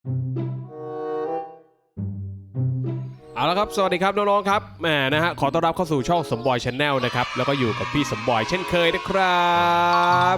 เอาละครับ สวัสดีครับน้องๆครับแหมนะฮะขอต้อนรับเข้าสู่ช่องสมบอยชาแนลนะครับ แล้วก็อยู่กับพี่สมบอยเช่นเคยนะครับ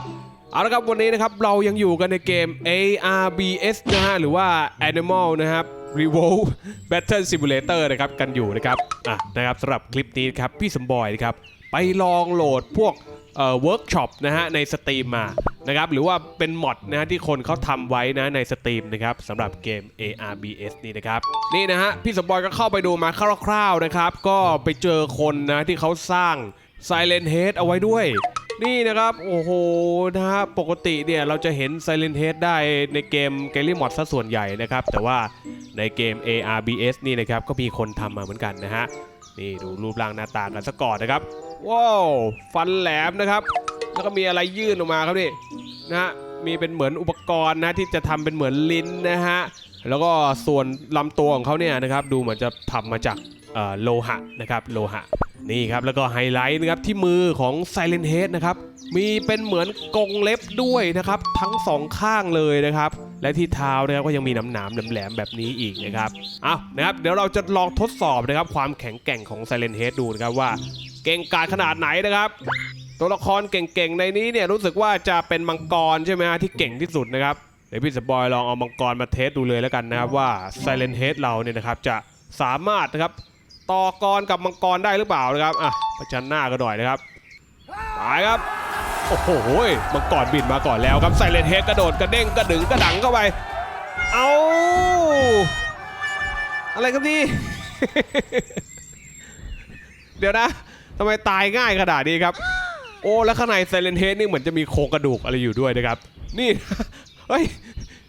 เอาละครับวันนี้นะครับเรายังอยู่กันในเกม ARBS นะฮะหรือว่า Animal นะครับ Revolve Battle Simulator นะครับกันอยู่นะครับอะนะครับสำหรับคลิปนี้ครับพี่สมบอยนะครับไปลองโหลดพวก เวิร์กช็อปนะฮะในสตรีมมานะครับหรือว่าเป็นมอดนะฮะที่คนเขาทำไว้นะในสตรีมนะครับสำหรับเกม ARBS นี่นะครับนี่นะฮะพี่สมบอยก็เข้าไปดูมาคร่าวๆนะครับ ก็ไปเจอคนนะที่เขาสร้าง Silent Head เอาไว้ด้วย นี่นะครับโอ้โหนะฮะปกติเนี่ยเราจะเห็น Silent Head ได้ในเกม g a l l y Mod ซะส่วนใหญ่นะครับ แต่ว่าในเกม ARBS นี่นะครับก็มีคนทำมาเหมือนกันนะฮะนี่ดูรูปร่างหน้าตากันซะก่อนนะครับ ว้าวฟันแหลมนะครับ แล้วก็มีอะไรยื่นออกมาครับนี่นะฮะมีเป็นเหมือนอุปกรณ์นะที่จะทำเป็นเหมือนลิ้นนะฮะแล้วก็ส่วนลำตัวของเขาเนี่ยนะครับดูเหมือนจะทำมาจากโลหะนะครับโลหะนี่ครับแล้วก็ไฮไลท์นะครับที่มือของ Silent Head นะครับมีเป็นเหมือนกรงเล็บด้วยนะครับทั้งสองข้างเลยนะครับและที่เท้านะครับก็ยังมีหนามหนามแหลมๆแบบนี้อีกนะครับเอานะครับเดี๋ยวเราจะลองทดสอบนะครับความแข็งแกร่งของ Silent Head ดูนะครับว่า เก่งกาจขนาดไหนนะครับ ตัวละครเก่งๆในนี้เนี่ยรู้สึกว่าจะเป็นมังกรใช่ไหมฮะที่เก่งที่สุดนะครับเดี๋ยวพี่สปอยลองเอามังกรมาเทสดูเลยแล้วกันนะครับว่า Silent Head เราเนี่ยนะครับจะสามารถนะครับต่อกรกับมังกรได้หรือเปล่านะครับอะประชันหน้ากันหน่อยนะครับไปครับโอ้โหมังกรบินมาก่อนแล้วครับ Silent Head กระโดดกระเด้งกระดึงกระดังเข้าไปเอาอะไรครับนี่ เดี๋ยวนะำไมตายง่ายขนาดนี้ครับ โอ้แล้วข้างในไซเลนเฮดนี่เหมือนจะมีโครงกระดูกอะไรอยู่ด้วยนะครับ นี่เฮ้ย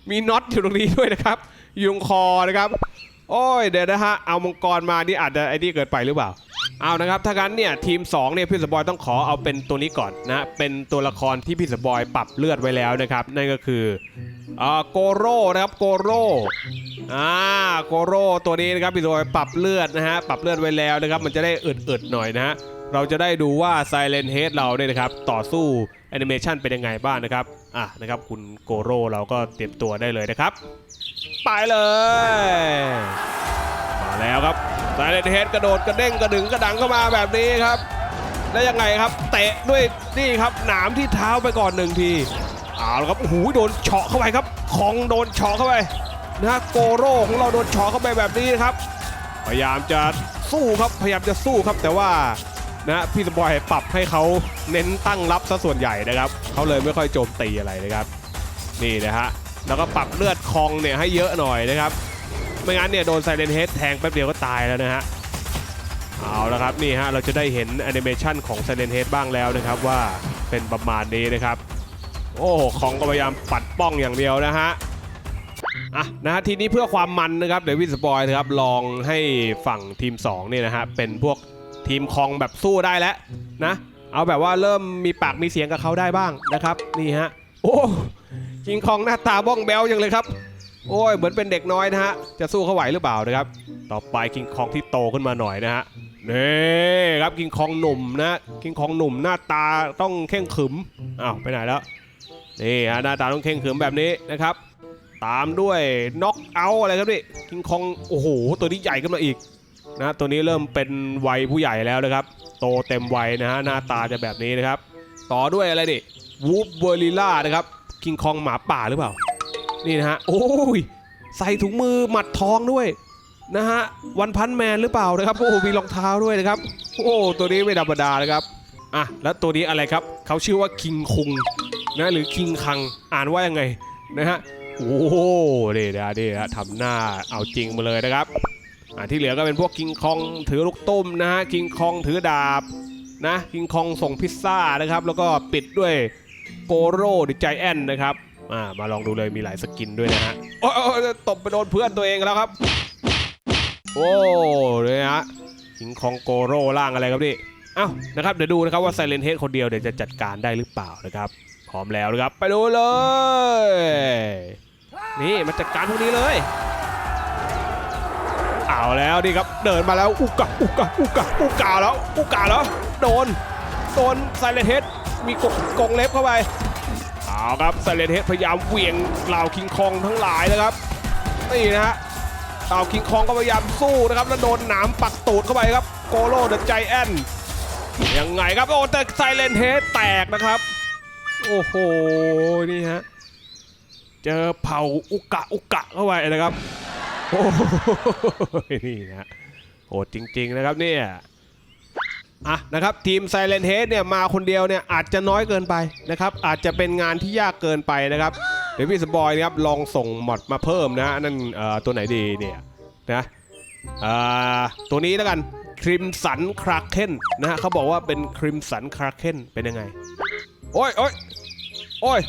มีน็อตอยู่ตรงนี้ด้วยนะครับอยุงคอนะครับ โอ้ยเดี๋ยวนะฮะเอามังกรมานี่อาจจะไอ้นี่เกินไปหรือเปล่าเอานะครับถ้างั้นเนี่ยทีม2เนี่ยพี่สปอยต้องขอเอาเป็นตัวนี้ก่อนนะเป็นตัวละครที่พี่สปอยปรับเลือดไว้แล้วนะครับนั่นก็คืออ่าโกโร่นะครับโกโร่อ่าโกโร่ตัวนี้นะครับพี่สปอยปรับเลือดนะฮะปรับเลือดไว้แล้วนะครับมันจะได้อึดๆหน่อยนะฮะ เราจะได้ดูว่า Silent Head เราเนี่ยนะครับต่อสู้แอนิเมชันเป็นยังไงบ้างนะครับอะนะครับคุณโกโร่เราก็เตรียมตัวได้เลยนะครับ ไปเลย มาแล้วครับ Silent Head กระโดดกระเด้งกระดึงกระดังเข้ามาแบบนี้ครับ แล้วยังไงครับเตะด้วยนี่ครับหนามที่เท้าไปก่อนหนึ่งทีเอาละครับโอ้โหโดนเฉาะเข้าไปครับของโดนเฉาะเข้าไปนะฮะโกโร่ของเราโดนเฉาะเข้าไปแบบนี้นะครับพยายามจะสู้ครับพยายามจะสู้ครับแต่ว่า นะพี่สปอยปรับให้เขาเน้นตั้งรับซะส่วนใหญ่นะครับเขาเลยไม่ค่อยโจมตีอะไรนะครับ นี่นะฮะแล้วก็ปรับเลือดคองเนี่ยให้เยอะหน่อยนะครับ ไม่งั้นเนี่ยโดนไซเรนเฮดแทงแป๊บเดียวก็ตายแล้วนะฮะเอาละครับนี่ฮะเราจะได้เห็นแอนิเมชันของไซเรนเฮดบ้างแล้วนะครับว่าเป็นประมาณนี้นะครับ โอ้คองก็พยายามปัดป้องอย่างเดียวนะฮะอะนะฮะทีนี้เพื่อความมันนะครับเดี๋ยววิสปอยนะครับลองให้ฝั่งทีม2เนี่ยนะฮะเป็นพวก ทีมคองแบบสู้ได้แล้วนะ เอาแบบว่าเริ่มมีปากมีเสียงกับเขาได้บ้างนะครับ นี่ฮะ โอ้คิงคองหน้าตาบ้องแบวอย่างเลยครับ โอ้ยเหมือนเป็นเด็กน้อยนะฮะ จะสู้เขาไหวหรือเปล่านะครับ ต่อไปคิงคองที่โตขึ้นมาหน่อยนะฮะนี่ครับคิงคองหนุ่มนะคิงคองหนุ่มหน้าตาต้องเข่งขึมอ้าวไปไหนแล้วนี่ฮะหน้าตาต้องเข่งขึมแบบนี้นะครับ ตามด้วยน็อกเอาอะไรครับนี่คิงคองโอ้โหตัวนี้ใหญ่ขึ้นมาอีก นะตัวนี้เริ่มเป็นวัยผู้ใหญ่แล้วนะครับ โตเต็มวัยนะฮะหน้าตาจะแบบนี้นะครับ ต่อด้วยอะไรดิวูฟเวอริล่านะครับคิงคองหมาป่าหรือเปล่า นี่นะฮะโอ้ยใส่ถุงมือหมัดทองด้วยนะฮะวันพันแมนหรือเปล่านะครับโอ้มีรองเท้าด้วยนะครับโอ้ตัวนี้ไม่ธรรมดานะครับอะแล้วตัวนี้อะไรครับเขาชื่อว่าคิงคุงนะหรือคิงคังอ่านว่ายังไงนะฮะโอ้โหเดี๋ยวเดี๋ยวทำหน้าเอาจริงมาเลยนะครับ ที่เหลือก็เป็นพวกคิงคองถือลูกตุ้มนะฮะคิงคองถือดาบนะคิงคองส่งพิซซ่านะครับ แล้วก็ปิดด้วยโกโร่ดิใจแอนนะครับอ่ามาลองดูเลยมีหลายสกินด้วยนะฮะโอ้โตบไปโดนเพื่อนตัวเองแล้วครับ โอ้เลยฮะคิงคองโกโร่ล่างอะไรครับนี่เอ้านะครับเดี๋ยวดูนะครับว่าไซเลนเฮดคนเดียวเดี๋ยวจะจัดการได้หรือเปล่านะครับ พร้อมแล้วนะครับ ไปดูเลย นี่มาจัดการพวกนี้เลย เอาแล้วดีครับเดินมาแล้วอุกะอุกะอุกะอุกาแล้วอุกาแล้วโดนโดนไซเลนเฮดมีกงกงเล็บเข้าไปเอาครับไซเลนเฮดพยายามเหวี่ยงเหล่าคิงคองทั้งหลายนะครับนี่นะฮะเอาคิงคองก็พยายามสู้นะครับแล้วโดนหนามปักตูดเข้าไปครับโกโลเดอะใจแอนยังไงครับโอ้แต่ไซเลนเฮดแตกนะครับ โอ้โหนี่ฮะเจอเผาอุกะอุกะเข้าไปนะครับ โอ้โหนี่นะโหดจริง ๆ นะครับเนี่ยอะนะครับทีม Silent Head เนี่ยมาคนเดียวเนี่ยอาจจะน้อยเกินไปนะครับอาจจะเป็นงานที่ยากเกินไปนะครับเดี๋ยวพี่สปอยนะครับลองส่งมอดมาเพิ่มนะนั่นตัวไหนดีเนี่ยนะตัวนี้แล้วกันคริมสันคราเคนนะฮะเขาบอกว่าเป็นคริมสันคราเคนเป็นยังไง โอ้ยโอ้ยโอ้ย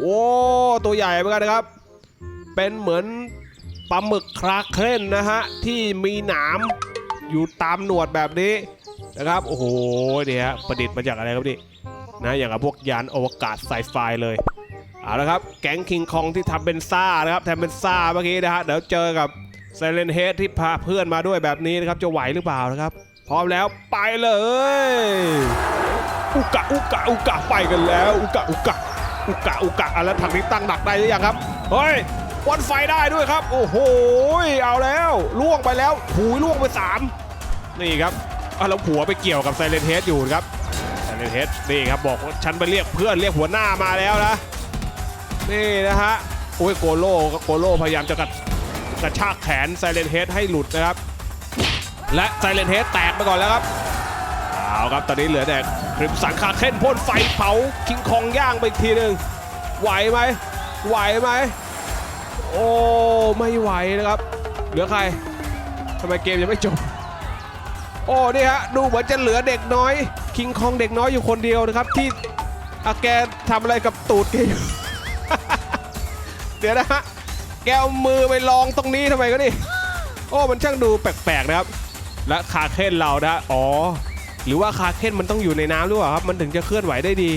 โอ้ตัวใหญ่เหมือนกันนะครับ เป็นเหมือน ปลาหมึกคราเคนนะฮะที่มีหนามอยู่ตามหนวดแบบนี้นะครับโอ้โหเนี่ยฮะประดิษฐ์มาจากอะไรครับนี่นะอย่างกับพวกยานอวกาศไซไฟเลยเอาละครับแก๊งคิงคองที่ทำเป็นซ่านะครับทำเป็นซ่าเมื่อกี้นะฮะเดี๋ยวเจอกับไซเลนเฮดที่พาเพื่อนมาด้วยแบบนี้นะครับจะไหวหรือเปล่านะครับ พร้อมแล้วไปเลยอุกะอุกะอุกะไปกันแล้วอุกะอุกะอุกะอุกะอะแล้วถังนี้ตั้งหนักได้หรือยังครับเฮ้ย วันไฟได้ด้วยครับ โอ้โหเอาแล้วล่วงไปแล้วหูยล่วงไปสามนี่ครับอแล้วหัวไปเกี่ยวกับไซเลนเฮดอยู่ครับไซเลนเฮดนี่ครับบอกว่าฉันไปเรียกเพื่อนเรียกหัวหน้ามาแล้วนะนี่นะฮะโอ้ยโกโลโกโลพยายามจะกระกระชากแขนไซเลนเฮดให้หลุดนะครับ และไซเลนเฮดแตกไปก่อนแล้วครับเอาครับตอนนี้เหลือแต่คริมสันคาเค้นพ่นไฟเผาคิงคองย่างไปอีกทีหนึ่งไหวไหมไหวไหม โอ้ไม่ไหวนะครับ เหลือใครทำไมเกมยังไม่จบ โอ้นี่ฮะดูเหมือนจะเหลือเด็กน้อย คิงคองเด็กน้อยอยู่คนเดียวนะครับที่อาแกทำอะไรกับตูดแกอยู่เดี๋ยวนะฮะแกเอามือไปลองตรงนี้ทำไมก็นี่โอ้มันช่างดูแปลกๆนะครับ และคาเคนเรานะอ๋อ หรือว่าคาเคนมันต้องอยู่ในน้ำหรือเปล่าครับ มันถึงจะเคลื่อนไหวได้ดี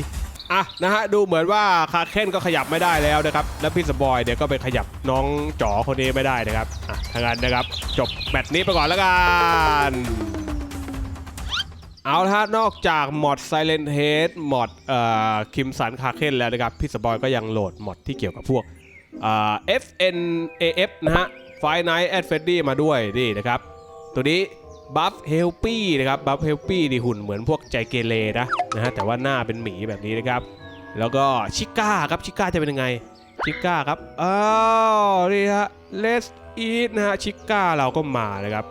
อะนะฮะดูเหมือนว่าคาเคนก็ขยับไม่ได้แล้วนะครับแล้วพี่สปอยเดี๋ยก็ไปขยับน้องจ๋อคนนี้ไม่ได้นะครับอะทางนั้นนะครับ จบแมตช์นี้ไปก่อนแล้วกันเอาละฮะนอกจากมอด Silent Head มอดเอ่อคิมสันคาเคนแล้วนะครับพี่สปอยก็ยังโหลดมอดที่เกี่ยวกับพวกเอ่อ FNAF นะฮะ Five Nights at Freddy มาด้วยนี่นะครับ ตัวนี้ บัฟเฮลปี้นะครับบัฟเฮลปี้ดีหุ่นเหมือนพวกใจเกเรนะนะฮะแต่ว่าหน้าเป็นหมีแบบนี้นะครับ แล้วก็ชิก้าครับชิก้าจะเป็นยังไงชิก้าครับอ้าวนี่ฮะเลสอีทนะฮะชิก้าเราก็มานะครับ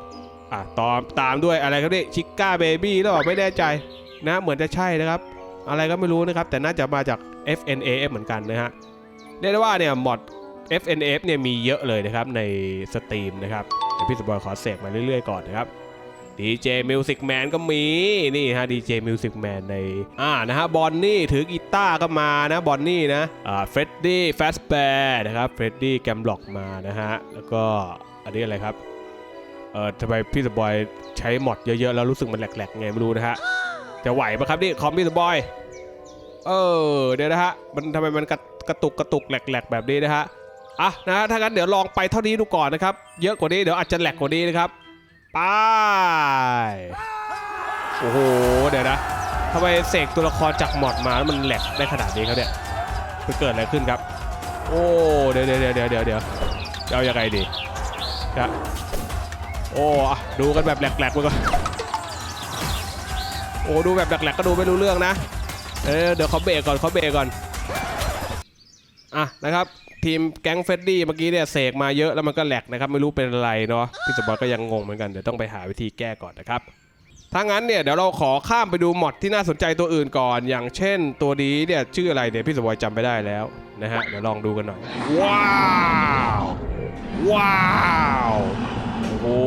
อะตามตามด้วยอะไรครับนี่ชิก้าเบบี้แล้วบอกไม่แน่ใจนะเหมือนจะใช่นะครับ อะไรก็ไม่รู้นะครับ แต่น่าจะมาจาก FNAF เหมือนกันนะฮะเรียกได้ว่าเนี่ยมอด FNAF เนี่ยมีเยอะเลยนะครับในสตรีมนะครับเดี๋ยวพี่สปอยขอเสกมาเรื่อยๆก่อนนะครับ DJ Music Man ก็มีนี่ฮะ DJ Music Man ในอ่านะฮะบอนนี่ถือกีตาร์ก็มานะบอนนี่นะอ่าเฟรดดี้แฟสแบร์นะครับเฟรดดี้แกมบล็อกมานะฮะแล้วก็อันนี้อะไรครับเออทำไมพี่สปอยใช้หมดเยอะๆแล้วรู้สึกมันแหลกๆไงไม่รู้นะฮะจะไหวปะครับนี่คอมพี่สปอยเออเดี๋ยวนะฮะมันทำไมมันกระกระตุกกระตุกแหลกๆแบบนี้นะฮะอะนะฮะถ้างั้นเดี๋ยวลองไปเท่านี้ดูก่อนนะครับ เยอะกว่านี้เดี๋ยวอาจจะแหลกกว่านี้นะครับ ไปโอ้โหเดี๋ยวนะทำไมเสกตัวละครจากหมอดมาแล้วมันแหลกได้ขนาดนี้ครับเนี่ยมันเกิดอะไรขึ้นครับ โอ้เดี๋ยวเดี๋ยวเดี๋ยวเดี๋ยวเดี๋ยวจะเอายังไงดีครับโอ้ดูกันแบบแหลกๆไปก่อนโอ้ดูแบบแหลกๆก็ดูไม่รู้เรื่องนะเออเดี๋ยวเขาเบรกก่อนเขาเบรกก่อนอะนะครับ ทีมแก๊งเฟดดี้เมื่อกี้เนี่ยเสกมาเยอะแล้วมันก็แหลกนะครับ ไม่รู้เป็นอะไรเนาะพี่สปอร์ตก็ยังงงเหมือนกัน เดี๋ยวต้องไปหาวิธีแก้ก่อนนะครับถ้างั้นเนี่ยเดี๋ยวเราขอข้ามไปดูมอดที่น่าสนใจตัวอื่นก่อน อย่างเช่นตัวนี้เนี่ยชื่ออะไรเนี่ยพี่สปอร์ตจำไม่ได้แล้วนะฮะเดี๋ยวลองดูกันหน่อย ว้าวว้าวโอ้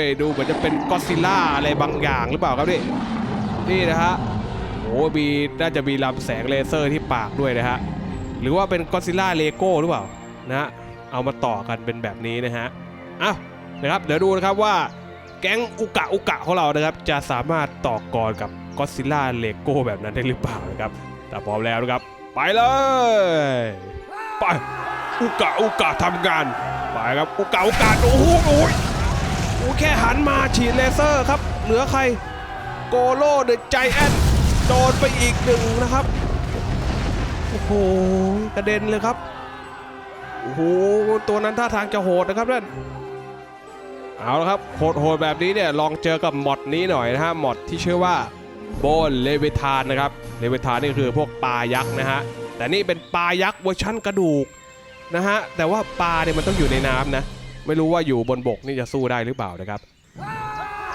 ยดูเหมือนจะเป็นก็อดซิลล่าอะไรบางอย่างหรือเปล่าครับนี่นี่นะฮะโอ้มีน่าจะมีลำแสงเลเซอร์ที่ปากด้วยนะฮะ หรือว่าเป็นก็อดซิลล่าเลโก้หรือเปล่านะเอามาต่อกันเป็นแบบนี้นะฮะอ้าวนะครับเดี๋ยวดูนะครับว่าแก๊งอุกะอุกะของเรานะครับ จะสามารถต่อกรกับก็อดซิลล่าเลโก้แบบนั้นได้หรือเปล่านะครับแต่พร้อมแล้วนะครับ ไปเลย ไปอุกะอุกะทำงานไปครับอุกะอุกะโอ้โหโอ้ยโอ้แค่หันมาฉีดเลเซอร์ครับ เหลือใครโกโลเดอะใจแอนโดนไปอีกหนึ่งนะครับ โอ้โหกระเด็นเลยครับโอ้โหตัวนั้นท่าทางจะโหดนะครับนั่นเอาละครับโหดๆแบบนี้เนี่ยลองเจอกับมอดนี้หน่อยนะฮะมอดที่ชื่อว่าโบนเลเวทานนะครับเลเวทานนี่คือพวกปลายักษ์นะฮะแต่นี่เป็นปลายักษ์เวอร์ชั่นกระดูกนะฮะแต่ว่าปลาเนี่ยมันต้องอยู่ในน้ำนะ ไม่รู้ว่าอยู่บนบกนี่จะสู้ได้หรือเปล่านะครับ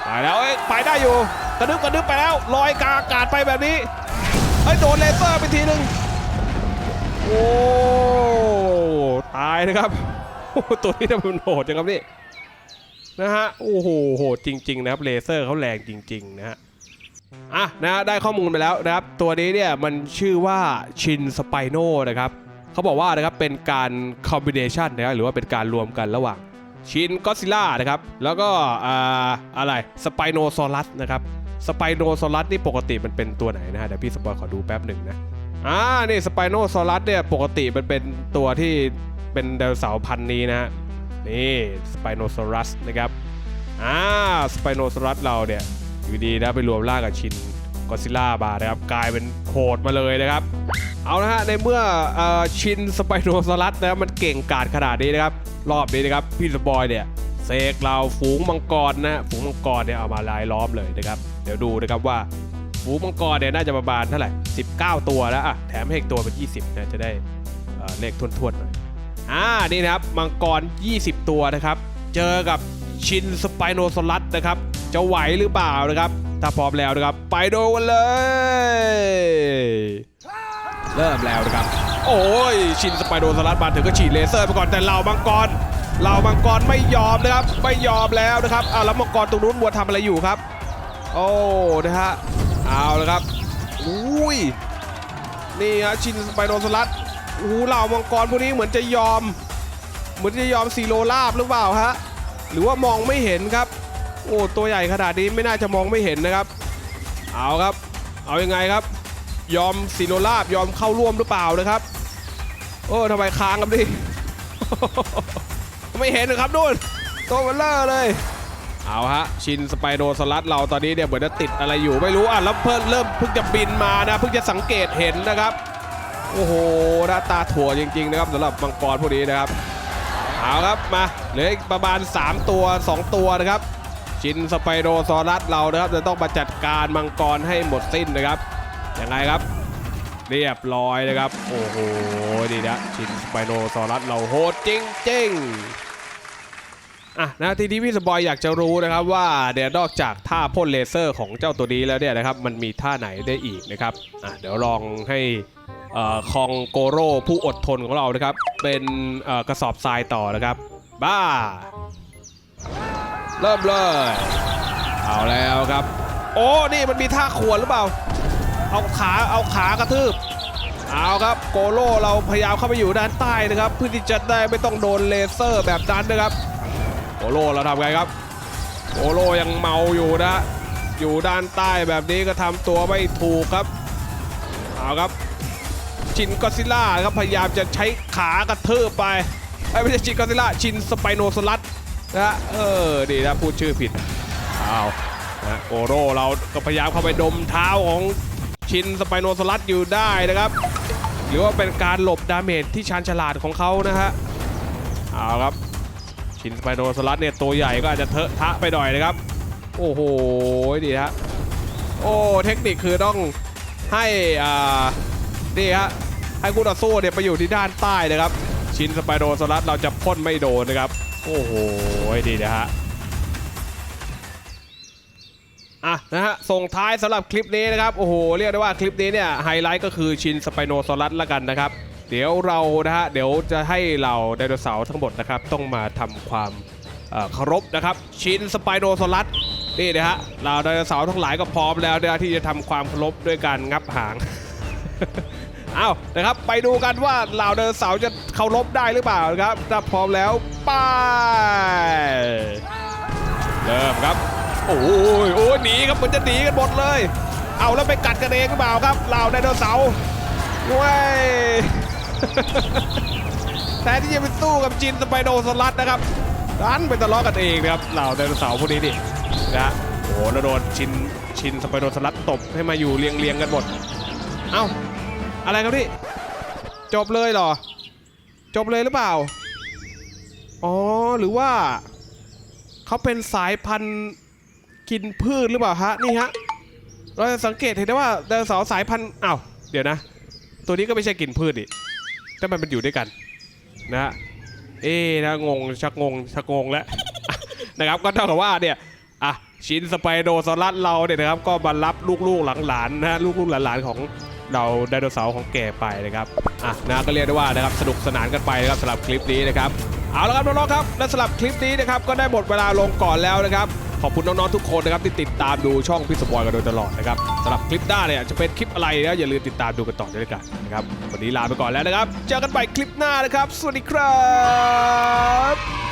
ไปแล้วเอ้ไปได้อยู่กระดึบกระดึบไปแล้วลอยกาอากาศไปแบบนี้เอ้ยโดนเลเซอร์ไปทีนึง โอ้ตายนะครับโอ้ตัวนี้ทำไมมันโหดจังครับนี่นะฮะโอ้โหโหดจริง ๆ นะครับเลเซอร์เขาแรงจริง ๆ นะฮะอะนะฮะได้ข้อมูลไปแล้วนะครับ ตัวนี้เนี่ยมันชื่อว่าชินสไปโนนะครับเขาบอกว่านะครับเป็นการคอมบิเนชันนะครับหรือว่าเป็นการรวมกันระหว่างชินก็ซิล่านะครับ แล้วก็อ่าอะไรสไปโนซอรัสนะครับสไปโนซอรัสนี่ปกติมันเป็นตัวไหนนะฮะเดี๋ยวพี่สปอยขอดูแป๊บหนึ่งนะ อ่านี่สไปโนซอรัสเนี่ยปกติมันเป็นตัวที่เป็นไดโนเสาร์พันธุ์นี้นะฮะนี่สไปโนซอรัสนะครับอ่าสไปโนซอรัสเราเนี่ยอยู่ดีนะไปรวมร่างกับชินกอซิล่าบานะครับกลายเป็นโหดมาเลยนะครับ เอาละฮะในเมื่ออชินสไปโนซอรัสนะมันเก่งกาจขนาดนี้นะครับ รอบนี้นะครับพี่สปอยเนี่ยเสกเราฝูงมังกรนะฝูงมังกรเนี่ยเอามาลายล้อมเลยนะครับ เดี๋ยวดูนะครับว่าฝูงมังกรเนี่ยน่าจะประมาณเท่าไหร่ 19 ตัวแล้วอะแถมให้อีกตัวเป็น 20นะจะได้เเลขทวนๆหน่อยอ่านี่นะครับมังกร 20 ตัวนะครับ เจอกับชินสไปโนซอรัสนะครับ จะไหวหรือเปล่านะครับ ถ้าพร้อมแล้วนะครับ ไปดูกันเลย เริ่มแล้วนะครับ โอ้ย ชินสไปโนซอรัสมาถึงก็ฉีดเลเซอร์ไปก่อนแต่เหล่ามังกรเหล่ามังกรไม่ยอมนะครับ ไม่ยอมแล้วนะครับอ้าวแล้วมังกรตรงนู้นบัวทำอะไรอยู่ครับ โอ้นะฮะเอาเลยครับ อุ้ยนี่ฮะชินสไปโนซอรัสโอ้โหเหล่ามังกรพวกนี้เหมือนจะยอม เหมือนจะยอมซีโรลาบหรือเปล่าฮะหรือว่ามองไม่เห็นครับ โอ้ตัวใหญ่ขนาดนี้ไม่น่าจะมองไม่เห็นนะครับ เอาครับ เอาอยังไงครับ ยอมซีโรลาบยอมเข้าร่วมหรือเปล่านะครับโอ้ทำไมค้างครับดิไม่เห็นนะครับนู่นตัวเบลเลอร์เลย เอาฮะชินสไปโนสลัดเราตอนนี้เนี่ยเหมือนจะติดอะไรอยู่ไม่รู้อะแล้วเพิ่งเริ่มเพิ่งจะบินมานะเพิ่งจะสังเกตเห็นนะครับ โอ้โหหน้าตาถั่วจริง ๆ นะครับสำหรับมังกรพวกนี้นะครับเอาครับมาเหลืออีกประมาณ 3 ตัว 2 ตัวนะครับ ชินสไปโนซอรัสเรานะครับจะต้องมาจัดการมังกรให้หมดสิ้นนะครับยังไงครับ เรียบร้อยนะครับ โอ้โหดีนะชินสไปโนซอรัสเราโหดจริง ๆ อะนะทีนี้พี่สปอยอยากจะรู้นะครับว่าเดี๋ยวนอกจากท่าพ่นเลเซอร์ของเจ้าตัวนี้แล้วเนี่ยนะครับมันมีท่าไหนได้อีกนะครับอะเดี๋ยวลองให้คองโกโร่ผู้อดทนของเรานะครับ เป็นกระสอบทรายต่อนะครับ บ้า เริ่มเลย เอาแล้วครับ โอ้นี่มันมีท่าขวนหรือเปล่า เอาขาเอาขากระทืบเอาครับโกโร่เราพยายามเข้าไปอยู่ด้านใต้นะครับ เพื่อที่จะได้ไม่ต้องโดนเลเซอร์แบบนั้นนะครับ โกโร่เราทำไงครับโกโร่ยังเมาอยู่นะ อยู่ด้านใต้แบบนี้ก็ทำตัวไม่ถูกครับเอาครับชินก็อซิล่าครับพยายามจะใช้ขากระเทืบไปไม่ใช่ชินก็อซิล่าชินสไปโนซอรัสนะฮะเออดีนะพูดชื่อผิดเอานะโกโร่เราก็พยายามเข้าไปดมเท้าของชินสไปโนซอรัสอยู่ได้นะครับ หรือว่าเป็นการหลบดาเมจที่ชาญฉลาดของเขานะฮะเอาครับ ชินสไปโนซอรัสเนี่ยตัวใหญ่ก็อาจจะเทอะทะไปหน่อยนะครับ โอ้โหดีฮะโอ้เทคนิคคือต้องให้อ่านี่ฮะให้คู่ต่อสู้เนี่ยไปอยู่ที่ด้านใต้นะครับ ชินสไปโนซอรัสเราจะพ่นไม่โดนนะครับ โอ้โหดีนะฮะอะนะฮะส่งท้ายสำหรับคลิปนี้นะครับ โอ้โห เรียกได้ว่าคลิปนี้เนี่ยไฮไลท์ก็คือชินสไปโนซอรัสละกันนะครับ เดี๋ยวเรานะฮะเดี๋ยวจะให้เหล่าไดโนเสาร์ทั้งหมดนะครับต้องมาทำความเอ่อเคารพนะครับชินสไปโนซอรัสนี่นะฮะเหล่าไดโนเสาร์ทั้งหลายก็พร้อมแล้วนะที่จะทำความเคารพด้วยการงับหาง เอานะครับไปดูกันว่าเหล่าไดโนเสาร์จะเคารพได้หรือเปล่านะครับถ้าพร้อมแล้วไป เริ่มครับ โอ้ยโอ้ยหนีครับเหมือนจะหนีกันหมดเลย เอาแล้วไปกัดกันเองหรือเปล่าครับเหล่าไดโนเสาร์เว้ย แทนที่จะไปสู้กับจินสไปโนซอรัสนะครับดันไปทะเลาะกันเองนะครับเหล่าไดโนเสาร์พวกนี้ดินะโอ้โหแล้วโดนชินชินสไปโนซอรัสตบให้มาอยู่เรียงเรียงๆกันหมด เอ้า อะไรครับพี่จบเลยเหรอจจบเลยหรือเปล่า อ๋อ หรือว่า เขาเป็นสายพันธุ์กินพืชหรือเปล่าฮะ นี่ฮะ เราจะสังเกตเห็นได้ว่าไดโนเสาร์สายพันธุ์อ้าว เดี๋ยวนะ ตัวนี้ก็ไม่ใช่กินพืชดิ แต่มันมันอยู่ด้วยกันนะ เอ๊ะนะงงชักงงชักงงแล้วนะครับก็เท่ากับว่าเนี่ยอะชินสไปโดซอรัสเราเนี่ยนะครับก็มารับลูกๆหลานๆนะลูกๆหลานๆของเราไดโนเสาร์ของแกไปนะครับอะนะก็เรียกได้ว่านะครับสนุกสนานกันไปนะครับสำหรับคลิปนี้นะครับเอาละครับน้องๆครับและสำหรับคลิปนี้นะครับก็ได้หมดเวลาลงก่อนแล้วนะครับ ขอบคุณน้องๆทุกคนนะครับที่ติดตามดูช่องพี่สปอยกันโดยตลอดนะครับสำหรับคลิปหน้าเนี่ยจะเป็นคลิปอะไรนะอย่าลืมติดตามดูกันต่อด้วยกันนะครับวันนี้ลาไปก่อนแล้วนะครับ เจอกันใหม่คลิปหน้านะครับ สวัสดีครับ